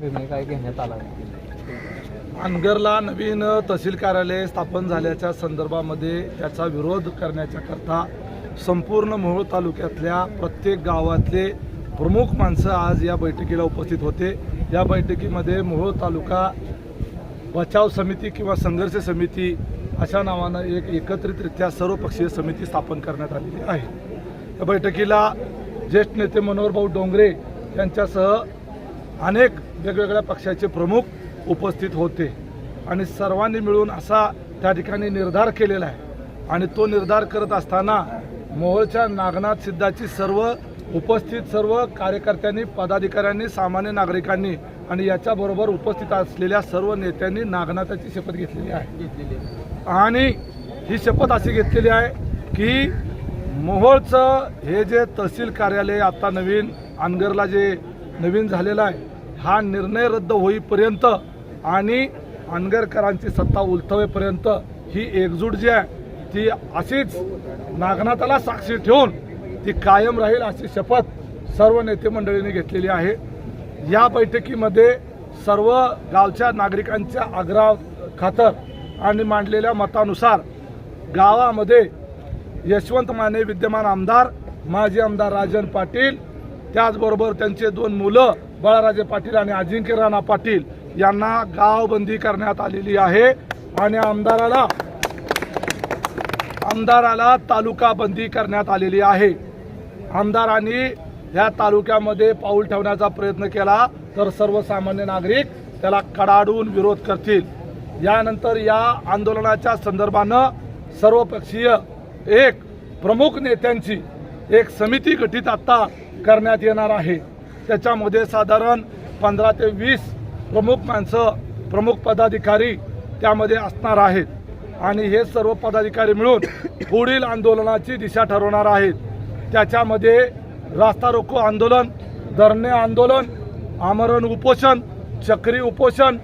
निर्णय काय घेण्यात आला अनगरला नवीन तहसील कार्यालय स्थापन झाल्याच्या संदर्भामध्ये त्याचा विरोध करण्याच्याकरता संपूर्ण मोहोळ तालुक्यातल्या प्रत्येक गावातले प्रमुख माणसं आज या बैठकीला उपस्थित होते. या बैठकीमध्ये मोहोळ तालुका बचाव समिती किंवा संघर्ष समिती अशा नावानं एक एकत्रितरित्या सर्वपक्षीय समिती स्थापन करण्यात आलेली आहे. या बैठकीला ज्येष्ठ नेते मनोहरभाऊ डोंगरे यांच्यासह अनेक वेगवेगळ्या पक्षाचे प्रमुख उपस्थित होते. आणि सर्वांनी मिळून असा त्या ठिकाणी निर्धार केलेला आहे. आणि तो निर्धार करत असताना मोहोळच्या नागनाथ सिद्धाची सर्व उपस्थित सर्व कार्यकर्त्यांनी पदाधिकाऱ्यांनी सामान्य नागरिकांनी आणि याच्याबरोबर उपस्थित असलेल्या सर्व नेत्यांनी नागनाथाची शपथ घेतलेली आहे. आणि ही शपथ अशी घेतलेली आहे की मोहोळचं हे जे तहसील कार्यालय आता नवीन अनगरला जे नवीन झालेलं आहे हा निर्णय रद्द होईपर्यंत आणि अनगरकरांची सत्ता उलथवेपर्यंत ही एकजूट जी आहे ती अशीच नागनाथाला साक्षी ठेवून ती कायम राहील अशी शपथ सर्व नेते मंडळींनी घेतलेली आहे. या बैठकीमध्ये सर्व गावच्या नागरिकांच्या आग्रह खातर आणि मांडलेल्या मतानुसार गावामध्ये यशवंत माने विद्यमान आमदार माजी आमदार राजन पाटील त्याचबरोबर त्यांचे दोन मुलं बाळाराजे पाटील आणि अजिंक्य राणा पाटील यांना गावबंदी करण्यात आलेली आहे. आणि आमदाराला आमदाराला तालुका बंदी करण्यात आलेली आहे. आमदारांनी या तालुक्यामध्ये पाऊल ठेवण्याचा प्रयत्न केला तर सर्वसामान्य नागरिक त्याला कडाडून विरोध करतील. यानंतर या आंदोलनाच्या संदर्भानं सर्वपक्षीय एक प्रमुख नेत्यांची एक समिती गठीत आता करण्यात येणार आहे. त्याच्यामध्ये साधारण पंधरा ते वीस प्रमुख माणसं प्रमुख पदाधिकारी त्यामध्ये असणार आहेत. आणि हे सर्व पदाधिकारी मिळून पुढील आंदोलनाची दिशा ठरवणार आहेत. त्याच्यामध्ये रास्ता रोको आंदोलन धरणे आंदोलन आमरण उपोषण चक्री उपोषण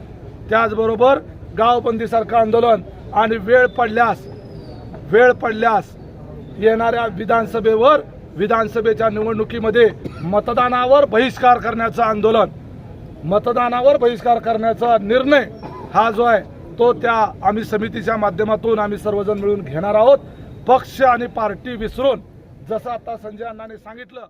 त्याचबरोबर गावबंदीसारखं आंदोलन आणि वेळ पडल्यास वेळ पडल्यास येणाऱ्या विधानसभेवर विधानसभेच्या निवडणुकीमध्ये मतदानावर बहिष्कार करण्याचं आंदोलन. मतदानावर बहिष्कार करण्याचा निर्णय हा जो आहे तो त्या आम्ही समितीच्या माध्यमातून आम्ही सर्वजण मिळून घेणार आहोत. पक्ष आणि पार्टी विसरून जसं आता संजय अण्णांनी सांगितलं